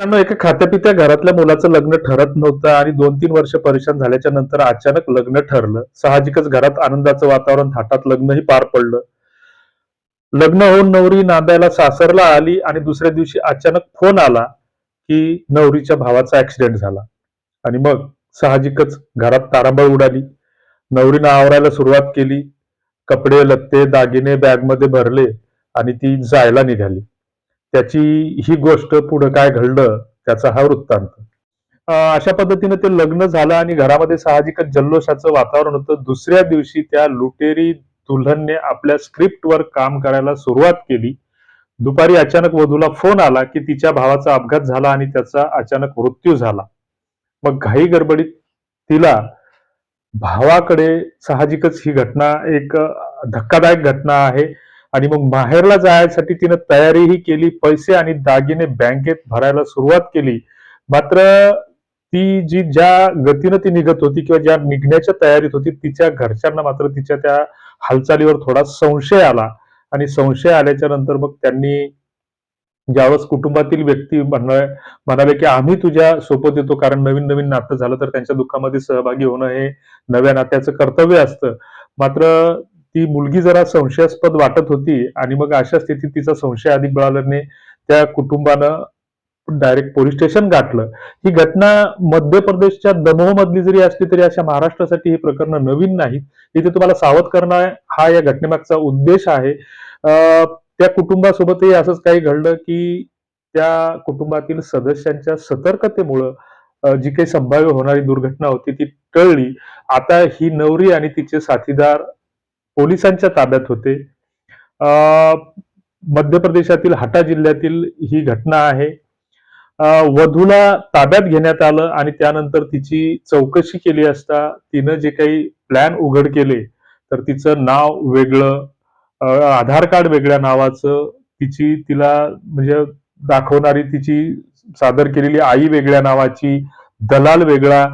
मित्रांनो एका खात्यापित्या घरातल्या मुलाचं लग्न ठरत नव्हतं आणि दोन तीन वर्ष परेशान झाल्याच्यानंतर अचानक लग्न ठरलं. साहजिकच घरात आनंदाचं वातावरण थाटात लग्नही पार पडलं. लग्न होऊन नवरी नांदायला सासरला आली आणि दुसऱ्या दिवशी अचानक फोन आला की नवरीच्या भावाचा ऍक्सिडेंट झाला. आणि मग साहजिकच घरात तारांबळ उडाली. नवरीनं आवरायला सुरुवात केली. कपडे लत्ते दागिने बॅगमध्ये भरले आणि ती जायला निघाली. त्याची ही गोष्ट पुढं काय घडलं त्याचा हा वृत्तांत. अशा पद्धतीने ते लग्न झालं आणि घरामध्ये साहजिकच जल्लोषाचं वातावरण होतं. दुसऱ्या दिवशी त्या लुटेरी दुल्हनने आपल्या स्क्रिप्टवर काम करायला सुरुवात केली. दुपारी अचानक वधूला फोन आला की तिच्या भावाचा अपघात झाला आणि त्याचा अचानक मृत्यू झाला. मग घाई गडबडीत तिला भावाकडे साहजिकच ही घटना एक धक्कादायक घटना आहे. आणि मग माहेरला जायसाठी तिनं तयारीही केली पैसे आणि दागिने बँकेत भरायला सुरुवात केली. मात्र ती जी ज्या गतीनं ती निघत होती किंवा ज्या निघण्याच्या तयारीत होती तिच्या घरच्यांना मात्र तिच्या त्या हालचालीवर थोडा संशय आला. आणि संशय आल्याच्यानंतर मग त्यांनी ज्यावेळेस कुटुंबातील व्यक्ती म्हणा- म्हणाले की आम्ही तुझ्या सोबत येतो कारण नवीन नवीन नातं झालं तर त्यांच्या दुःखामध्ये सहभागी होणं हे नव्या नात्याचं कर्तव्य असतं. मात्र ती मुलगी जरा संशयास्पद वाटत होती आणि मग अशा स्थितीत तिचा संशय अधिक बळाल्याने त्या कुटुंबानं डायरेक्ट पोलीस स्टेशन गाठलं. ही घटना मध्य प्रदेशच्या दमोह मधली जरी असली तरी अशा महाराष्ट्रासाठी ही प्रकरण नवीन नाहीत. इथे तुम्हाला सावध करणं हा या घटनेमागचा उद्देश आहे. त्या कुटुंबासोबतही असंच काही घडलं की त्या कुटुंबातील सदस्यांच्या सतर्कतेमुळं जी काही संभाव्य होणारी दुर्घटना होती ती टळली. आता ही नवरी आणि तिचे साथीदार पोलिसांच्या ताब्यात होते. मध्य प्रदेशातील हटा जिल्ह्यातील ही घटना आहे. वधूला ताब्यात घेण्यात आलं आणि त्यानंतर तिची चौकशी केली असता तिनं जे काही प्लॅन उघड केले तर तिचं नाव वेगळं आधार कार्ड वेगळ्या नावाचं तिची तिला म्हणजे दाखवणारी तिची सादर केलेली आई वेगळ्या नावाची दलाल वेगळा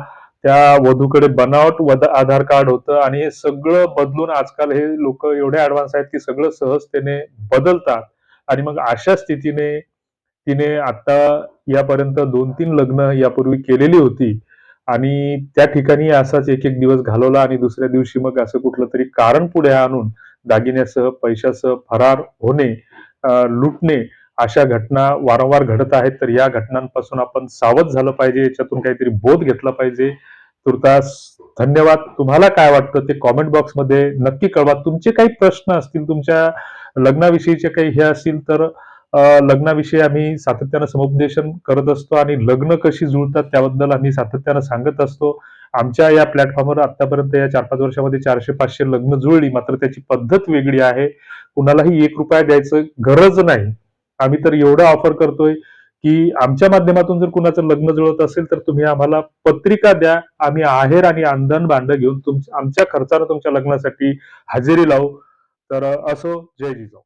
त्या वधूकडे बनावट आधार कार्ड होतं आणि हे सगळं बदलून आजकाल हे लोक एवढे ऍडव्हान्स आहेत की सगळं सहजतेने बदलतात. आणि मग अशा स्थितीने तिने आता यापर्यंत दोन तीन लग्न यापूर्वी केलेली होती. आणि त्या ठिकाणी असाच एक एक दिवस घालवला आणि दुसऱ्या दिवशी मग असं कुठलं तरी कारण पुढे आणून दागिन्यासह पैशासह फरार होणे लुटणे अशा घटना वारंवार घडत आहेत. तर या घटनांपासून आपण सावध झालं पाहिजे. याच्यातून काहीतरी बोध घेतला पाहिजे. तुर्तास धन्यवाद. तुम्हाला काय वाटतं ते कॉमेंट बॉक्समध्ये नक्की कळवा. तुमचे काही प्रश्न असतील तुमच्या लग्नाविषयीचे काही हे असतील तर लग्नाविषयी आम्ही सातत्यानं समुपदेशन करत असतो आणि लग्न कशी जुळतात त्याबद्दल आम्ही सातत्यानं सांगत असतो. आमच्या या प्लॅटफॉर्मवर आतापर्यंत या चार पाच वर्षामध्ये चारशे पाचशे लग्न जुळली. मात्र त्याची पद्धत वेगळी आहे. कुणालाही एक रुपया द्यायचं गरज नाही. आम्ही तर एवढं ऑफर करतोय. की आमच्या माध्यमातून जर कुणाचं लग्न जुळत असेल तर तुम्ही आम्हाला पत्रिका द्या. आम्ही आहेर आणि अंधन भांड घेऊन तुम आमच्या खर्चानं तुमच्या लग्नासाठी हजेरी लावू. तर असो जय जिजाऊ.